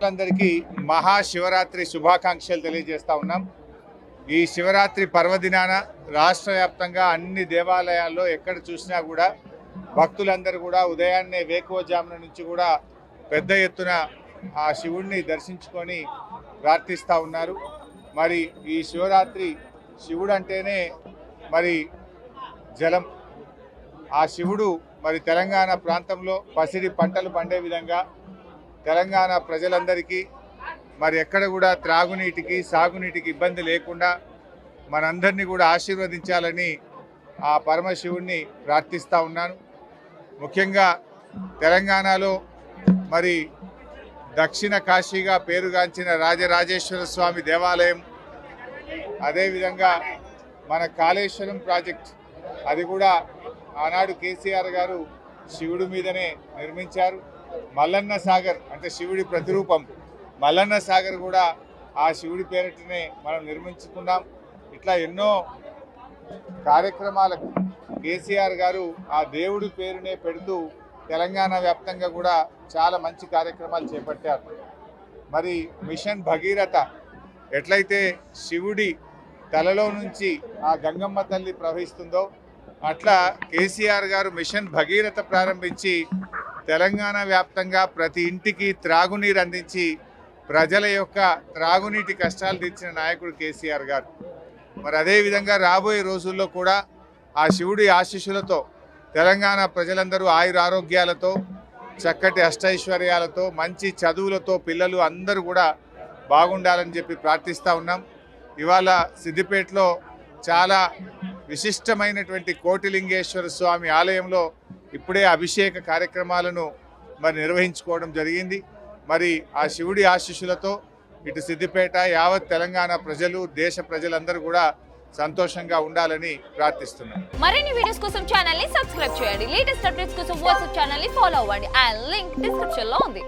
ప్రజలందరికీ మహాశివరాత్రి శుభాకాంక్షలు తెలియజేస్తా ఉన్నాం. ఈ శివరాత్రి పర్వదినాన రాష్ట్ర వ్యాప్తంగా అన్ని దేవాలయాల్లో ఎక్కడ చూసినా కూడా భక్తులందరూ కూడా ఉదయాన్నే వేకువజామున నుంచి కూడా పెద్ద ఎత్తున ఆ శివుణ్ణి దర్శించుకొని ప్రార్థిస్తూ ఉన్నారు. మరి ఈ శివరాత్రి శివుడు అంటేనే మరి జలం. ఆ శివుడు మరి తెలంగాణ ప్రాంతంలో పసిడి పంటలు పండే విధంగా తెలంగాణ ప్రజలందరికీ మరి ఎక్కడ కూడా త్రాగునీటికి సాగునీటికి ఇబ్బంది లేకుండా మనందరినీ కూడా ఆశీర్వదించాలని ఆ పరమశివుణ్ణి ప్రార్థిస్తూ ఉన్నాను. ముఖ్యంగా తెలంగాణలో మరి దక్షిణ కాశీగా పేరుగాంచిన రాజరాజేశ్వర స్వామి దేవాలయం అదేవిధంగా మన కాళేశ్వరం ప్రాజెక్ట్ అది కూడా ఆనాడు కేసీఆర్ గారు శివుడి మీదనే నిర్మించారు. మల్లన్న సాగర్ అంటే శివుడి ప్రతిరూపం. మల్లన్న సాగర్ కూడా ఆ శివుడి పేరిటనే మనం నిర్మించుకున్నాం. ఇట్లా ఎన్నో కార్యక్రమాలకు కేసీఆర్ గారు ఆ దేవుడి పేరునే పెడుతూ తెలంగాణ వ్యాప్తంగా కూడా చాలా మంచి కార్యక్రమాలు చేపట్టారు. మరి మిషన్ భగీరథ ఎట్లయితే శివుడి తలలో నుంచి ఆ గంగమ్మ తల్లి ప్రవహిస్తుందో అట్లా కేసీఆర్ గారు మిషన్ భగీరథ ప్రారంభించి తెలంగాణ వ్యాప్తంగా ప్రతి ఇంటికి త్రాగునీరు అందించి ప్రజల యొక్క త్రాగునీటి కష్టాలు తీర్చిన నాయకుడు కేసీఆర్ గారు. మరి అదేవిధంగా రాబోయే రోజుల్లో కూడా ఆ శివుడి ఆశీస్సులతో తెలంగాణ ప్రజలందరూ ఆయుర ఆరోగ్యాలతో చక్కటి అష్టైశ్వర్యాలతో మంచి చదువులతో పిల్లలు అందరూ కూడా బాగుండాలని చెప్పి ప్రార్థిస్తూ ఉన్నాం. ఇవాళ సిద్దిపేటలో చాలా విశిష్టమైనటువంటి కోటిలింగేశ్వర స్వామి ఆలయంలో ఇప్పుడే అభిషేక కార్యక్రమాలను మరి నిర్వహించుకోవడం జరిగింది. మరి ఆ శివుడి ఆశీస్సులతో ఇటు సిద్దిపేట యావత్ తెలంగాణ ప్రజలు దేశ ప్రజలందరూ కూడా సంతోషంగా ఉండాలని ప్రార్థిస్తున్నాను మరిన్ని వీడియోస్ కోసం ఛానల్ని సబ్స్క్రైబ్ చేయండి. లేటెస్ట్ అప్డేట్స్ కోసం వాట్సాప్ ఛానల్ని ఫాలో అవ్వండి. అండ్ లింక్ డిస్క్రిప్షన్లో ఉంది.